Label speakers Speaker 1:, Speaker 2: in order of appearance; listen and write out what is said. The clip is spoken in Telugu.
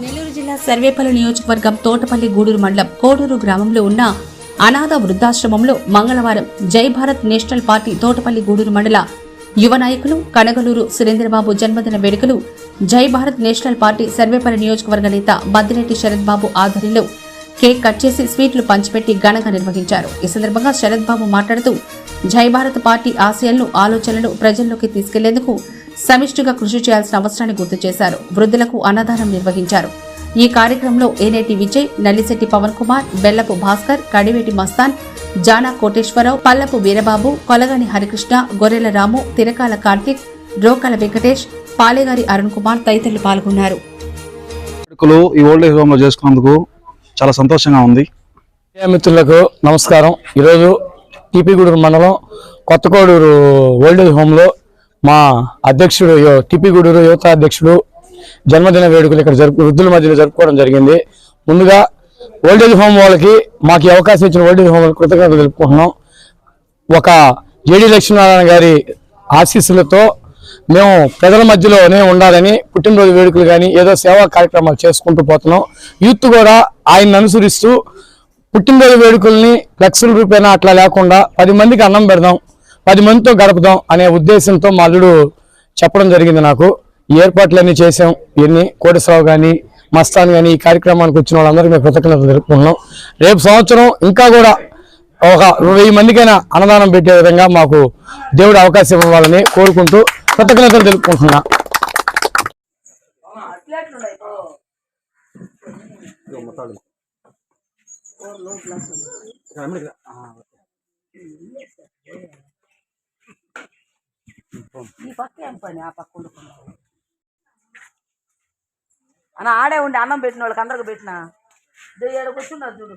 Speaker 1: నెల్లూరు జిల్లా సర్వేపల్లి నియోజకవర్గం తోటపల్లి గూడూరు మండలం కోడూరు గ్రామంలో ఉన్న అనాథ వృద్ధాశ్రమంలో మంగళవారం జై భారత్ నేషనల్ పార్టీ తోటపల్లి గూడూరు మండల యువ నాయకులు కనగలూరు సురేంద్రబాబు జన్మదిన వేడుకలు జై భారత్ నేషనల్ పార్టీ సర్వేపల్లి నియోజకవర్గ నేత బద్దిరెడ్డి శరత్ బాబు ఆధ్వర్యంలో కేక్ కట్ చేసి స్వీట్లు పంచిపెట్టి ఘనంగా నిర్వహించారు. ఈ సందర్భంగా శరత్ బాబు మాట్లాడుతూ జై భారత్ పార్టీ ఆశయాలను ఆలోచనలు ప్రజల్లోకి తీసుకెళ్ళేందుకు సమిష్టిగా కృషి చేయాల్సిన అవసరాన్ని గుర్తు చేశారు. వృద్ధులకు అన్నదానం నిర్వహించారు. ఈ కార్యక్రమంలో ఏనేటి విజయ్ నల్లిశెట్టి పవన్ కుమార్ బెల్లపు భాస్కర్ కడివేటి మస్తాన్ జానా కోటేశ్వరరావు పల్లపు వీరబాబు కొలగాని హరికృష్ణ గొర్రెల రాము తిరకాల కార్తీక్ రోకల వెంకటేష్ పాలేగారి అరుణ్ కుమార్ తదితరులు పాల్గొన్నారు.
Speaker 2: ఈ ఓల్డ్ ఏజ్ హోమ్లో చేసుకున్నందుకు చాలా సంతోషంగా ఉంది.
Speaker 3: మిత్రులకు నమస్కారం. ఈరోజు టీపీగూడూరు మండలం కొత్తకోడూరు ఓల్డేజ్ హోమ్లో మా అధ్యక్షుడు యో- యువత అధ్యక్షుడు జన్మదిన వేడుకలు ఇక్కడ జరుపు వృద్ధుల మధ్యలో జరుపుకోవడం జరిగింది. ముందుగా ఓల్డేజ్ హోమ్ వాళ్ళకి మాకు అవకాశం ఇచ్చిన ఓల్డేజ్ హోమ్ కృతజ్ఞతలు తెలుపుకుంటున్నాం. ఒక జేడీ లక్ష్మీనారాయణ గారి ఆశీస్సులతో మేము ప్రజల మధ్యలోనే ఉండాలని పుట్టినరోజు వేడుకలు కానీ ఏదో సేవా కార్యక్రమాలు చేసుకుంటూ పోతున్నాం. యూత్ కూడా ఆయన్ని అనుసరిస్తూ పుట్టినరోజు వేడుకల్ని లక్షల రూపాయన అట్లా లేకుండా పది మందికి అన్నం పెడదాం. పది మందితో గడపదాం అనే ఉద్దేశంతో మా అల్లుడు చెప్పడం జరిగింది నాకు. ఈ ఏర్పాట్లన్నీ చేసాం ఇవన్నీ కోటేశ్వరరావు కానీ మస్తాన్ కానీ ఈ కార్యక్రమానికి వచ్చిన వాళ్ళందరికీ మేము కృతజ్ఞతలు తెలుపుకుంటున్నాం. రేపు సంవత్సరం ఇంకా కూడా ఒక వెయ్యి మందికైనా అన్నదానం పెట్టే విధంగా మాకు దేవుడు అవకాశం ఇవ్వాలని కోరుకుంటూ కృతజ్ఞతలు తెలుపుకుంటున్నా.
Speaker 4: ఈ పక్క ఏం పని? ఆ పక్క అన్న ఆడే ఉండి అన్నం పెట్టిన వాళ్ళకి అందరికి పెట్టిన? ఏడు కూర్చున్నారు చూడు.